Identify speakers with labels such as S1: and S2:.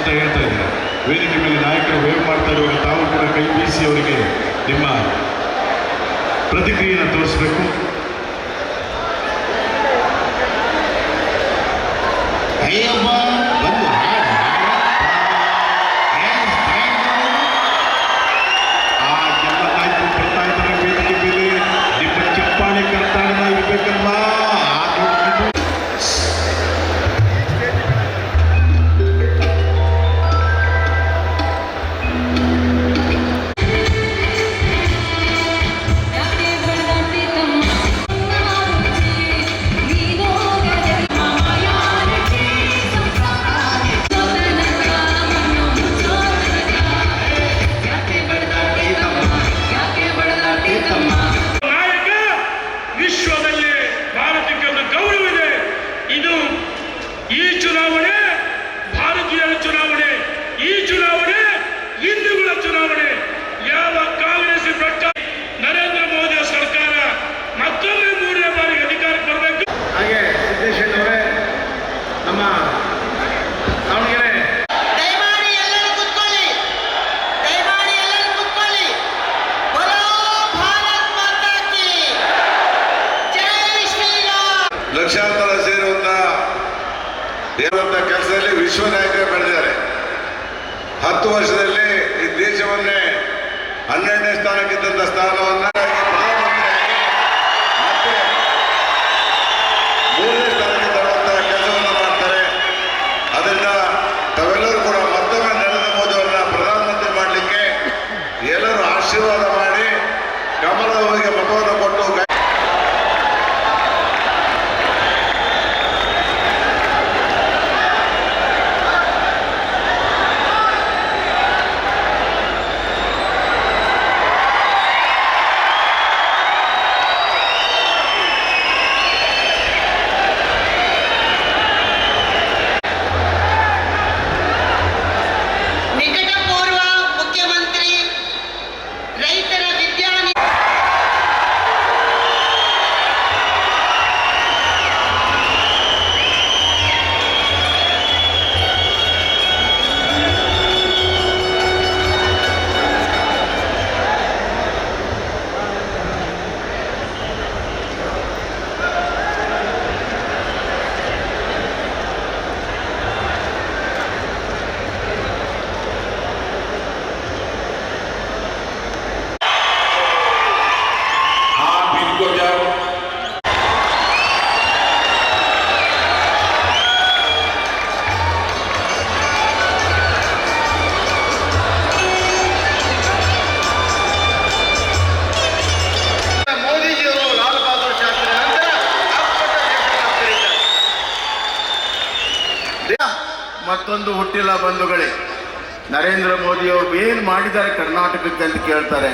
S1: ಅಂತ ಹೇಳ್ತಾ ಇದ್ದೀನಿ ವೇದಿಕೆ ಮೇಲೆ ನಾಯಕರು ವೇವ್ ಮಾಡ್ತಾ ಇರುವಾಗ ತಾವು ಕೂಡ ಕೈ ಬೀಸಿ ಅವರಿಗೆ ನಿಮ್ಮ ಪ್ರತಿಕ್ರಿಯೆಯನ್ನು ತೋರಿಸಬೇಕು.
S2: ಲಕ್ಷಾಂತರ ಸೇರುವಂತಹ ಇರುವಂತಹ ಕೆಲಸದಲ್ಲಿ ವಿಶ್ವ ನಾಯಕರೇ ಬೆಳೆದಿದ್ದಾರೆ ಹತ್ತು ವರ್ಷದಲ್ಲಿ ಈ ದೇಶವನ್ನೇ ಹನ್ನೆರಡನೇ ಸ್ಥಾನಕ್ಕಿದ್ದಂಥ ಸ್ಥಾನವನ್ನು
S3: ಮತ್ತೊಂದು ಹುಟ್ಟಿಲ್ಲ ಬಂಧುಗಳೇ ನರೇಂದ್ರ ಮೋದಿಯವರು ಏನು ಮಾಡಿದ್ದಾರೆ ಕರ್ನಾಟಕಕ್ಕೆ ಅಂತ ಕೇಳ್ತಾರೆ.